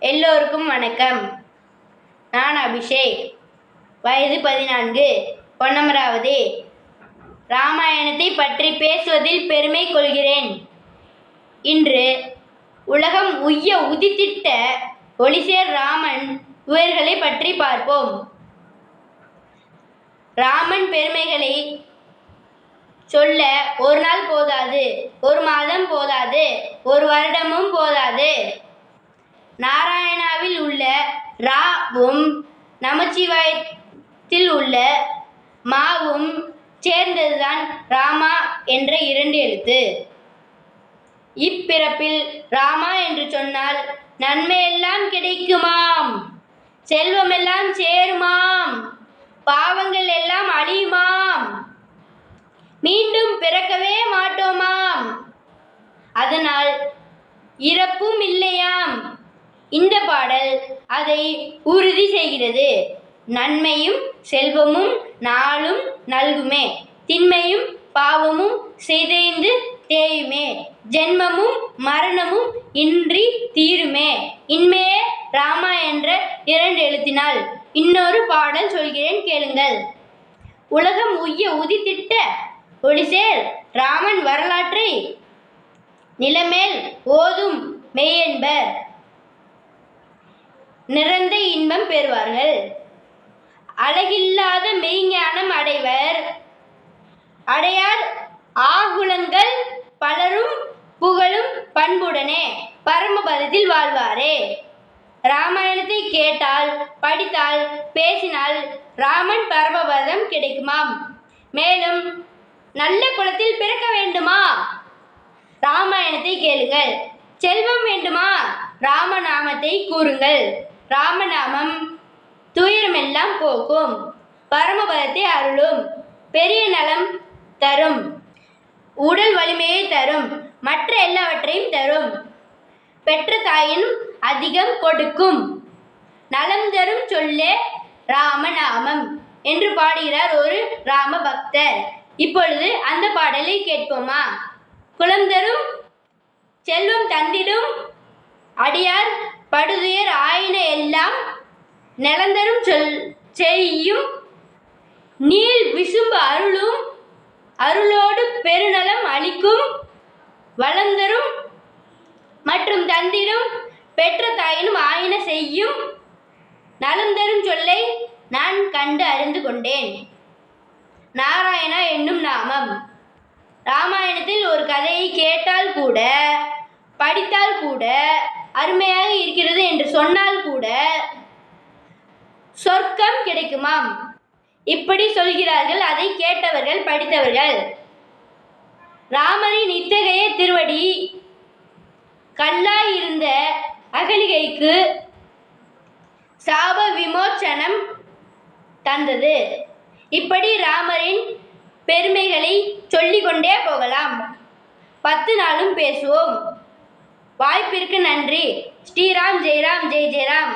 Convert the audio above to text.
எல்லோருக்கும் வணக்கம். நான் அபிஷேக். வயது பதினான்கு. பொன்னமராவதி ராமாயணத்தை பற்றி பேசுவதில் பெருமை கொள்கிறேன். இன்று உலகம் உய்ய உதித்திட்ட ஒளிசேர் ராமன் இவர்களை பற்றி பார்ப்போம். ராமன் பெருமைகளை சொல்ல ஒரு நாள் போதாது ஒரு மாதம் போதாது ஒரு வருடமும் போதாது. நாராயணாவில் உள்ள ராவும் நமச்சிவாயத்தில் உள்ள மாவும் சேர்ந்ததுதான் ராமா என்ற இரண்டு எழுத்து. இப்பிறப்பில் ராமா என்று சொன்னால் நன்மையெல்லாம் கிடைக்குமாம் செல்வமெல்லாம் சேருமாம் பாவங்கள் எல்லாம் அழியுமாம் மீண்டும் பிறக்கவே மாட்டோமாம். அதனால் இறப்பும் இல்லையாம் இந்த பாடல் அதை உறுதி செய்கிறது. நன்மையும் செல்வமும் நாளும் நல்குமே. திண்மையும் பாவமும் சிதைந்து தேயுமே. ஜென்மமும் மரணமும் இன்றி தீருமே. இன்மையே ராமா என்ற இரண்டு எழுத்தினால் இன்னொரு பாடல் சொல்கிறேன் கேளுங்கள். உலகம் உய்ய உதித்திட்ட ஒளிசேர் ராமன் வரலாற்றை நிலமேல் ஓதும் மெய்யென்பர். நிறந்த இன்பம் பெறுவார்கள். அழகில்லாத மெய்ஞானம் அடைவர். அடையார் ஆகுலங்கள் பலரும் புகழும் பண்புடனே பரமபதத்தில் வாழ்வாரே. ராமாயணத்தை கேட்டால் படித்தால் பேசினால் ராமன் பரமபதம் கிடைக்குமாம். மேலும் நல்ல குலத்தில் பிறக்க வேண்டுமா? ராமாயணத்தை கேளுங்கள். செல்வம் வேண்டுமா? ராமநாமத்தை கூறுங்கள். ராமநாமம். துயரமெல்லாம் போக்கும் பரமபதத்தை அருளும். பெரிய நலம் தரும். உடல் வலிமையை தரும். மற்ற எல்லாவற்றையும் தரும். பெற்ற தாயின் அதிகம் கொடுக்கும். நலம் தரும் சொல்லே ராமநாமம் என்று பாடுகிறார் ஒரு ராம பக்தர் இப்பொழுது அந்த பாடலை கேட்போமா? குலம் தரும் செல்வம் தந்திடும் அடியார் படுதுயர் ஆயின எல்லாம் நிலந்தரும் சொல் செய்யும் நீள் விசும்பு அருளும் அருளோடு பெருநலம் அளிக்கும் வளர்ந்தரும் மற்றும் தந்திரும் பெற்ற தாயினும் ஆயின செய்யும் நலந்தரும் சொல்லை நான் கண்டு அறிந்து கொண்டேன். நாராயணா என்னும் நாமம். ராமாயணத்தில் ஒரு கதையை கேட்டால் கூட படித்தால் கூட அருமையாக இருக்கிறது என்று சொன்னால் கூட சொர்க்கம் கிடைக்குமாம். இப்படி சொல்கிறார்கள் அதை கேட்டவர்கள் படித்தவர்கள். ராமரின் இத்தகைய திருவடி கல்லாய் இருந்த அகலிகைக்கு சாப விமோச்சனம் தந்தது. இப்படி ராமரின் பெருமைகளை சொல்லிக்கொண்டே போகலாம். பத்து நாளும் பேசுவோம். வாய்ப்பிற்கு நன்றி. ஸ்ரீராம் ஜெய்ராம் ஜெய் ஜெயராம்.